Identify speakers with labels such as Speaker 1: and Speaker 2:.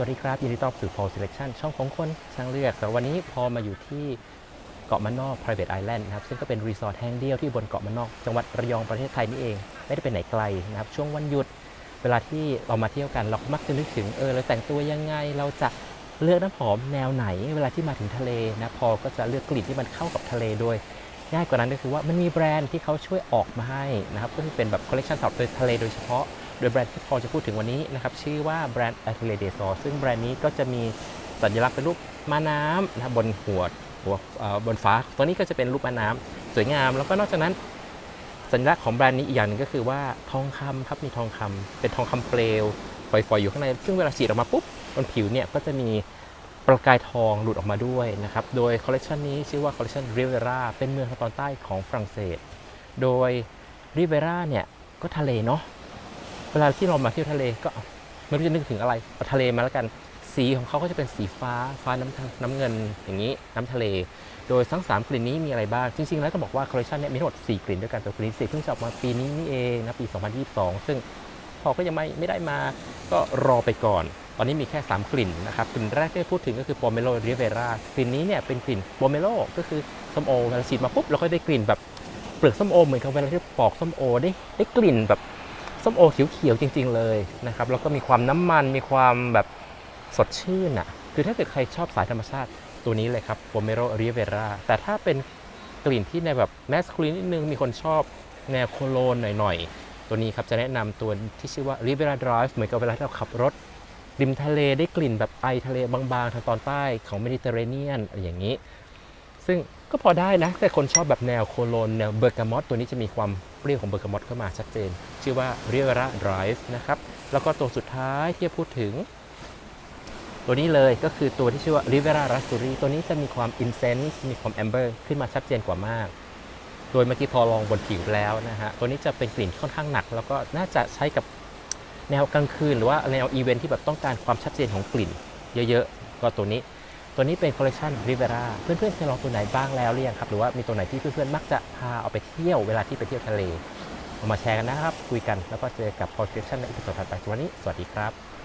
Speaker 1: วัสดีครับ ยินดีต้อนรับสู่ Paul Selection ช่องของคนช่างเลือกสำหรับวันนี้พอมาอยู่ที่เกาะมันนอก private island นะครับ ซึ่งก็เป็นรีสอร์ทแห่งเดียวที่บนเกาะมันนอก จังหวัดระยองประเทศไทยนี่เอง ไม่ได้ไปไหนไกลนะครับ ช่วงวันหยุด เวลาที่เรามาเที่ยวกัน เราก็มักจะนึกถึง เออ เราแต่งตัวยังไง เราจะเลือกน้ำหอมแนวไหน เวลาที่มาถึงทะเลนะ พอก็จะเลือกกลิ่นที่มันเข้ากับทะเลโดยง่ายกว่านั้นก็คือว่ามันมีแบรนด์ที่เขาช่วยออกมาให้นะครับ ก็คือเป็นแบบคอลเลกชันสำหรับทะเลโดยเฉพาะ โดยแบรนด์ที่พอจะพูดถึงวันนี้นะครับชื่อว่าแบรนด์ a t e l i e d e s o r ซึ่งแบรนด์นี้ก็จะมีสัญลักษณ์เป็นรูปม้าน้ำนะครับบนหัวหัวบนฟ้า ตัวนี้ก็จะเป็นรูปม้าน้ำสวยงาม แล้วก็นอกจากนั้นสัญลักษณ์ของแบรนด์นี้อีกอย่างหนึงก็คือว่าทองคำครับมีทองคำเป็นทองคำเปลวฝอยๆอยู่ข้างใน ซึ่งเวลาฉีดออกมาปุ๊บบนผิวเนี่ยก็จะมีประกายทองหลุดออกมาด้วยนะครับ โดยคอลเลกชันนี้ชื่อว่าคอลเลกชันริเวราเป็นเมืองทางตอนใต้ของฝรั่งเศส โดยริเวราเนี่ยก็ทะเลเนาะ เวลาที่เรามาเที่ยวทะเลก็ไม่รู้จะนึกถึงอะไรเอาทะเลมาแล้วกัน สีของเขาก็จะเป็นสีฟ้าฟ้าน้ำน้ำเงินอย่างนี้น้ำทะเล โดยทั้ง 3 กลิ่นนี้มีอะไรบ้าง จริง ๆ แล้วต้องบอกว่าคอลเลคชันเนี้มีทั้งหมด4กลิ่นด้วยกันแต่กลิ่นสีเพิ่งจะออกมาปีนี้นี่เองนะปี 2022 ซึ่งพอก็ยังไม่ไม่ได้มาก็รอไปก่อน ตอนนี้มีแค่ 3 กลิ่นนะครับ กลิ่นแรกที่พูดถึงก็คือ Pomelo Rivera กลิ่นนี้เนี่ยเป็นกลิ่น Pomelo ก็คือส้มโอเวลาฉีดมาปุ๊บเราก็ได้กลิ่นแบบเปลือกส้มโอเหมือนกับเวลาที่ปอกส้มโอได้ได้กลิ่นแบบ ส้มโอเขียวๆจริง ๆ เลยนะครับแล้วก็มีความน้ำมันมีความแบบสดชื่นอะคือถ้าเกิดใครชอบสายธรรมชาติตัวนี้เลยครับโ o เมโรริเวราแต่ถ้าเป็นกลิ่นที่ในแบบแมสคูลินนิดนึงมีคนชอบแนวโคโลนหน่อยๆ ตัวนี้ครับจะแนะนำตัวที่ชื่อว่า Rivera Drive เหมือนกับเวลาที่เราขับรถ ริมทะเลได้กลิ่นแบบไอทะเลบางๆ ทางตอนใต้ของเมดิเตอร์เรเนียนอะไรอย่างนี้ ซึ่ง ก็พอได้นะ แต่คนชอบแบบแนวโคโลนแนวเบอร์กามอตตัวนี้จะมีความเปรี้ยวของเบอร์กามอตเข้ามาชัดเจน ชื่อว่า Rivera Drive นะครับ แล้วก็ตัวสุดท้ายที่จะพูดถึง ตัวนี้เลยก็คือตัวที่ชื่อว่า Rivera Raspberry ตัวนี้จะมีความ Incense มีความ Amber ขึ้นมาชัดเจนกว่ามาก โดยเมื่อกี้พอลองบนผิวแล้วนะฮะตัวนี้จะเป็นกลิ่นค่อนข้างหนัก แล้วก็น่าจะใช้กับแนวกลางคืนหรือว่าแนวอีเวนท์ที่แบบต้องการความชัดเจนของกลิ่น เยอะๆก็ตัวนี้ ตัวนี้เป็นคอลเลคชันริเวราเพื่อนๆเคยลองตัวไหนบ้างแล้วหรือยังครับ หรือว่ามีตัวไหนที่เพื่อนๆมักจะพาเอาไปเที่ยวเวลาที่ไปเที่ยวทะเลเอามาแชร์กันนะครับ คุยกันแล้วก็เจอกับคอลเลคชันในอีพิโซดถัดไปวันนี้ สวัสดีครับ